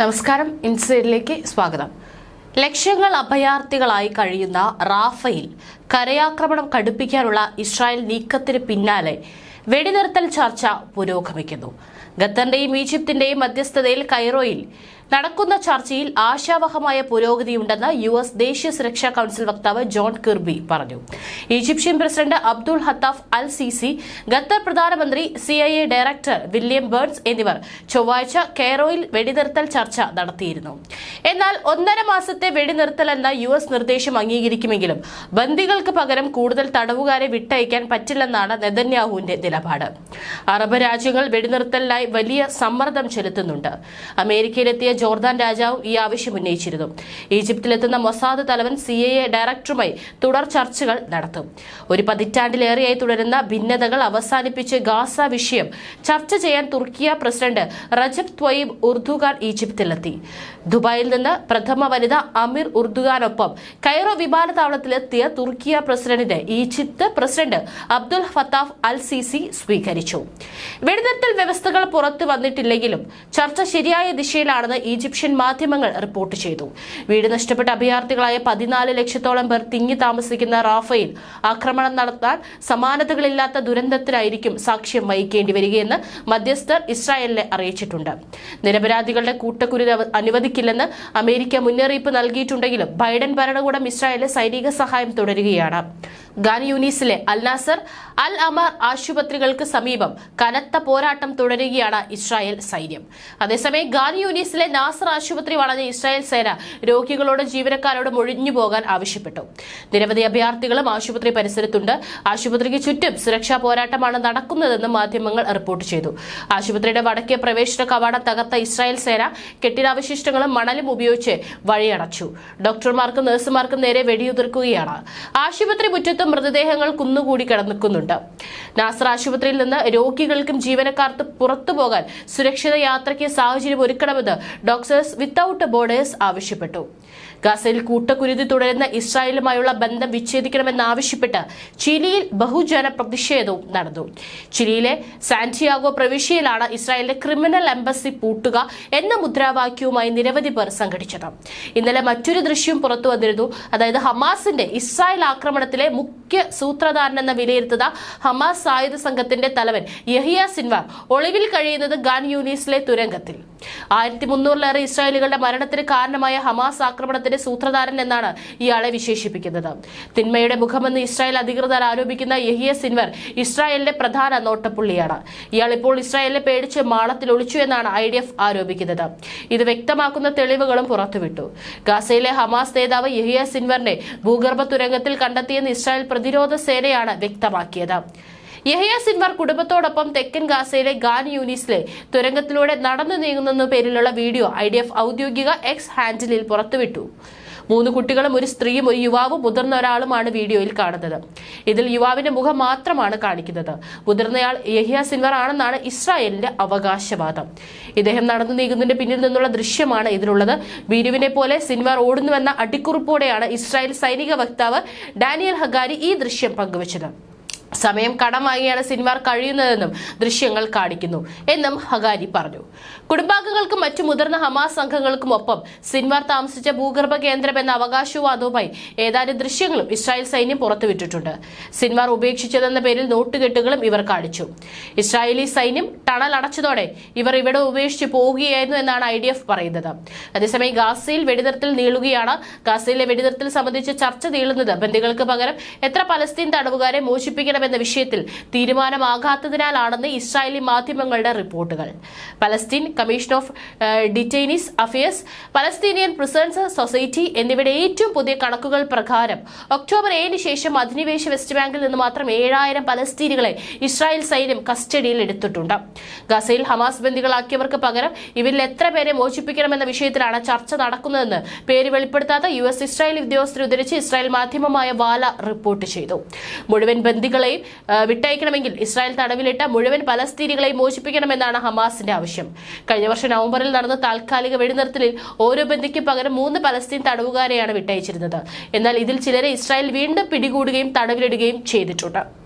നമസ്കാരം. ഇൻസൈഡിലേക്ക് സ്വാഗതം. ലക്ഷ്യങ്ങൾ അഭയാർത്ഥികളായി കഴിയുന്ന റാഫയിൽ കരയാക്രമണം കടുപ്പിക്കാനുള്ള ഇസ്രായേൽ നീക്കത്തിന് പിന്നാലെ വെടിനിർത്തൽ ചർച്ച പുരോഗമിക്കുന്നു. ഖത്തറിന്റെയും ഈജിപ്തിന്റെയും മധ്യസ്ഥതയിൽ കൈറോയിൽ നടക്കുന്ന ചർച്ചയിൽ ആശാവഹമായ പുരോഗതിയുണ്ടെന്ന് യു എസ് ദേശീയ സുരക്ഷാ കൌൺസിൽ വക്താവ് ജോൺ കിർബി പറഞ്ഞു. ഈജിപ്ഷ്യൻ പ്രസിഡന്റ് അബ്ദുൾ ഹത്താഫ് അൽ സിസി ഖത്തർ പ്രധാനമന്ത്രി C I A director William Burns എന്നിവർ ചൊവ്വാഴ്ച കെയറോയിൽ വെടിനിർത്തൽ ചർച്ച നടത്തിയിരുന്നു. എന്നാൽ ഒന്നര മാസത്തെ വെടിനിർത്തൽ എന്ന യു എസ് നിർദ്ദേശം അംഗീകരിക്കുമെങ്കിലും ബന്ദികൾക്ക് പകരം കൂടുതൽ തടവുകാരെ വിട്ടയക്കാൻ പറ്റില്ലെന്നാണ് നെതന്യാഹുവിന്റെ നിലപാട്. അറബ് രാജ്യങ്ങൾ വെടിനിർത്തലിനായി വലിയ സമ്മർദ്ദം ചെലുത്തുന്നുണ്ട്. അമേരിക്കയിലെത്തിയ ജോർദാൻ രാജാവ് ഈ ആവശ്യം ഉന്നയിച്ചിരുന്നു. ഈജിപ്തിലെത്തുന്ന മൊസാദ് തലവൻ സി എ ഡയറക്ടറുമായി തുടർ ചർച്ചകൾ നടത്തും. ഒരു പതിറ്റാണ്ടിലേറെയായി തുടരുന്ന ഭിന്നതകൾ അവസാനിപ്പിച്ച് ഗാസ വിഷയം ചർച്ച ചെയ്യാൻ തുർക്കിയ പ്രസിഡന്റ് റജബ് ത്വയിബ് ഉർദുഖാൻ ഈജിപ്തിലെത്തി. ദുബായിൽ നിന്ന് പ്രഥമ വനിത അമീർ ഉർദുഖാനൊപ്പം കൈറോ വിമാനത്താവളത്തിലെത്തിയ തുർക്കിയ പ്രസിഡന്റിനെ Egypt president Abdul Fattah al Sisi സ്വീകരിച്ചു. വെടിനിർത്തൽ വ്യവസ്ഥകൾ പുറത്തു വന്നിട്ടില്ലെങ്കിലും ചർച്ച ശരിയായ ദിശയിലാണെന്ന് ഈജിപ്ഷ്യൻ മാധ്യമങ്ങൾ റിപ്പോർട്ട് ചെയ്തു. വീട് നഷ്ടപ്പെട്ട അഭയാർത്ഥികളായ പതിനാല് ലക്ഷത്തോളം പേർ തിങ്ങി താമസിക്കുന്ന റാഫയിൽ ആക്രമണം നടത്താൻ സമാനതകളില്ലാത്ത ദുരന്തത്തിനായിരിക്കും സാക്ഷ്യം വഹിക്കേണ്ടി വരികയെന്ന് മധ്യസ്ഥർ ഇസ്രായേലിനെ അറിയിച്ചിട്ടുണ്ട്. നിരപരാധികളുടെ കൂട്ടക്കുരുതി അനുവദിക്കില്ലെന്ന് അമേരിക്ക മുന്നറിയിപ്പ് നൽകിയിട്ടുണ്ടെങ്കിലും ബൈഡൻ ഭരണകൂടം ഇസ്രായേലിന് സൈനിക സഹായം തുടരുകയാണ്. ഗാൻ യൂനീസിലെ അൽ നാസർ അൽ അമർ ആശുപത്രികൾക്ക് സമീപം കനത്ത പോരാട്ടം തുടരുകയാണ് ഇസ്രായേൽ സൈന്യം. അതേസമയം ഗാൻ യൂനീസിലെ നാസർ ആശുപത്രി വളഞ്ഞ ഇസ്രായേൽ സേന രോഗികളോട് ജീവനക്കാരോട് ഒഴിഞ്ഞു പോകാൻ ആവശ്യപ്പെട്ടു. നിരവധി അഭയാർത്ഥികളും ആശുപത്രി പരിസരത്തുണ്ട്. ആശുപത്രിക്ക് ചുറ്റും സുരക്ഷാ പോരാട്ടമാണ് നടക്കുന്നതെന്ന് മാധ്യമങ്ങൾ റിപ്പോർട്ട് ചെയ്തു. ആശുപത്രിയുടെ വടക്കേ പ്രവേശന കവാടം തകർത്ത ഇസ്രായേൽ സേന കെട്ടിടാവശിഷ്ടങ്ങളും മണലും ഉപയോഗിച്ച് വഴിയടച്ചു. ഡോക്ടർമാർക്കും നഴ്സുമാർക്കും നേരെ വെടിയുതിർക്കുകയാണ്. ആശുപത്രി മുറ്റത്ത് മൃതദേഹങ്ങൾ കുന്നുകൂടി കിടന്നിക്കുന്നുണ്ട്. നാസർ ആശുപത്രിയിൽ നിന്ന് രോഗികൾക്കും ജീവനക്കാർക്കും പുറത്തു പോകാൻ സുരക്ഷിത യാത്രയ്ക്ക് സാഹചര്യം ഒരുക്കണമെന്ന് ഡോക്ടേഴ്സ് വിത്തൌട്ട് ബോർഡേഴ്സ് ആവശ്യപ്പെട്ടു. ഗാസയിൽ കൂട്ടക്കുരുതി തുടരുന്ന ഇസ്രായേലുമായുള്ള ബന്ധം വിച്ഛേദിക്കണമെന്നാവശ്യപ്പെട്ട് ചിലിയിൽ ബഹുജന പ്രതിഷേധവും നടന്നു. ചിലിയിലെ സാന്റിയാഗോ പ്രവിശ്യയിലാണ് ഇസ്രായേലിന്റെ ക്രിമിനൽ എംബസി പൂട്ടുക എന്ന മുദ്രാവാക്യവുമായി നിരവധി പേർ സംഘടിച്ചത്. ഇന്നലെ മറ്റൊരു ദൃശ്യം പുറത്തു വന്നിരുന്നു. അതായത് ഹമാസിന്റെ ഇസ്രായേൽ ആക്രമണത്തിലെ മുഖ്യ സൂത്രധാരൻ എന്ന വിലയിരുത്തുന്ന ഹമാസ് സായുധ സംഘത്തിന്റെ തലവൻ യഹിയ സിൻവാർ ഒളിവിൽ കഴിയുന്നത് ഗാൻ യൂനീസിലെ തുരങ്കത്തിൽ. ആയിരത്തി മുന്നൂറിലേറെ ഇസ്രായേലുകളുടെ മരണത്തിന് കാരണമായ ഹമാസ് ആക്രമണത്തിന്റെ സൂത്രധാരൻ എന്നാണ് ഇയാളെ വിശേഷിപ്പിക്കുന്നത്. തിന്മയുടെ മുഖമെന്ന് ഇസ്രായേൽ അധികൃതർ ആരോപിക്കുന്ന യഹിയ സിൻവർ ഇസ്രായേലിന്റെ പ്രധാന നോട്ടപ്പുള്ളിയാണ്. ഇയാൾ ഇപ്പോൾ ഇസ്രായേലിനെ പേടിച്ച് മാളത്തിൽ ഒളിച്ചു എന്നാണ് ഐ ഡി എഫ് ആരോപിക്കുന്നത്. ഇത് വ്യക്തമാക്കുന്ന തെളിവുകളും പുറത്തുവിട്ടു. ഗാസയിലെ ഹമാസ് നേതാവ് യഹിയ സിൻവറിനെ ഭൂഗർഭ തുരങ്കത്തിൽ കണ്ടെത്തിയെന്ന് ഇസ്രായേൽ പ്രതിരോധ സേനയാണ് വ്യക്തമാക്കിയത്. യഹയ സിൻവർ കുടുംബത്തോടൊപ്പം തെക്കൻ ഗാസയിലെ ഗാൻ യൂനിസിലെ തുരങ്കത്തിലൂടെ നടന്നു നീങ്ങുന്നെന്ന പേരിലുള്ള വീഡിയോ ഐ ഔദ്യോഗിക എക്സ് ഹാൻഡിലിൽ പുറത്തുവിട്ടു. മൂന്ന് കുട്ടികളും ഒരു സ്ത്രീയും ഒരു യുവാവും മുതിർന്ന ഒരാളുമാണ് വീഡിയോയിൽ കാണുന്നത്. ഇതിൽ യുവാവിന്റെ മുഖം മാത്രമാണ് കാണിക്കുന്നത്. മുതിർന്നയാൾ യഹിയ സിൻവർ ആണെന്നാണ് ഇസ്രായേലിന്റെ അവകാശവാദം. ഇദ്ദേഹം നടന്നു നീങ്ങുന്നതിന്റെ പിന്നിൽ നിന്നുള്ള ദൃശ്യമാണ് ഇതിലുള്ളത്. വീഡിയോവിനെ പോലെ സിൻവർ ഓടുന്നുവെന്ന അടിക്കുറിപ്പോടെയാണ് ഇസ്രായേൽ സൈനിക വക്താവ് ഡാനിയൽ ഹഗാരി ഈ ദൃശ്യം പങ്കുവച്ചത്. സമയം കടം വാങ്ങിയാണ് സിൻവാർ കഴിയുന്നതെന്നും ദൃശ്യങ്ങൾ കാണിക്കുന്നു എന്നും ഹഗാരി പറഞ്ഞു. കുടുംബാംഗങ്ങൾക്കും മറ്റു മുതിർന്ന ഹമാസ് സംഘങ്ങൾക്കും ഒപ്പം സിൻവാർ താമസിച്ച ഭൂഗർഭ കേന്ദ്രം എന്ന അവകാശവാദവുമായി ഏതാനും ദൃശ്യങ്ങളും ഇസ്രായേൽ സൈന്യം പുറത്തുവിട്ടിട്ടുണ്ട്. സിൻവാർ ഉപേക്ഷിച്ചതെന്ന പേരിൽ നോട്ടുകെട്ടുകളും ഇവർ കാണിച്ചു. ഇസ്രായേലി സൈന്യം ടണൽ അടച്ചതോടെ ഇവർ ഇവിടെ ഉപേക്ഷിച്ച് പോവുകയായിരുന്നു എന്നാണ് ഐ ഡി എഫ് പറയുന്നത്. അതേസമയം ഗാസയിൽ വെടിനിർത്തൽ നീളുകയാണ്. ഗാസയിലെ വെടിനിർത്തൽ സംബന്ധിച്ച് ചർച്ച നീളുന്നത്. ബന്ദികൾക്ക് പകരം എത്ര പലസ്തീൻ തടവുകാരെ മോചിപ്പിക്കണമെന്ന വിഷയത്തിൽ തീരുമാനമാകാത്തതിനാലാണെന്ന് ഇസ്രായേലി മാധ്യമങ്ങളുടെ റിപ്പോർട്ടുകൾ. Palestine commission of detainees affairs Palestinian prisons society എന്നിവയുടെ ഏറ്റവും പുതിയ കണക്കുകൾ പ്രകാരം ഒക്ടോബർ ഏഴിന് ശേഷം അധിനിവേശ വെസ്റ്റ് ബാങ്കിൽ നിന്ന് മാത്രം ഏഴായിരം പലസ്തീനികളെ ഇസ്രായേൽ സൈന്യം കസ്റ്റഡിയിൽ എടുത്തിട്ടുണ്ട്. ഗസയിൽ ഹമാസ് ബന്ദികളാക്കിയവർക്ക് പകരം ഇവരിൽ എത്ര പേരെ മോചിപ്പിക്കണമെന്ന വിഷയത്തിലാണ് ചർച്ച നടക്കുന്നതെന്ന് പേര് വെളിപ്പെടുത്താത്ത യു എസ് ഇസ്രായേൽ ഉദ്യോഗസ്ഥരെ ഉദ്ധരിച്ച് ഇസ്രായേൽ മാധ്യമമായ വാല റിപ്പോർട്ട് ചെയ്തു. മുഴുവൻ ബന്ദികളെയും ആ, വിട്ടയക്കണമെങ്കിൽ ഇസ്രായേൽ തടവിലിട്ട മുഴുവൻ പലസ്തീനികളെയും മോചിപ്പിക്കണമെന്നാണ് ഹമാസിന്റെ ആവശ്യം. കഴിഞ്ഞ വർഷം നവംബറിൽ നടന്ന താൽക്കാലിക വെടിനിർത്തലിൽ ഓരോ ബന്ധിക്ക് പകരം മൂന്ന് പലസ്തീൻ തടവുകാരെയാണ് വിട്ടയച്ചിരുന്നത്. എന്നാൽ ഇതിൽ ചിലരെ ഇസ്രായേൽ വീണ്ടും പിടികൂടുകയും തടവിലിടുകയും ചെയ്തിട്ടുണ്ട്.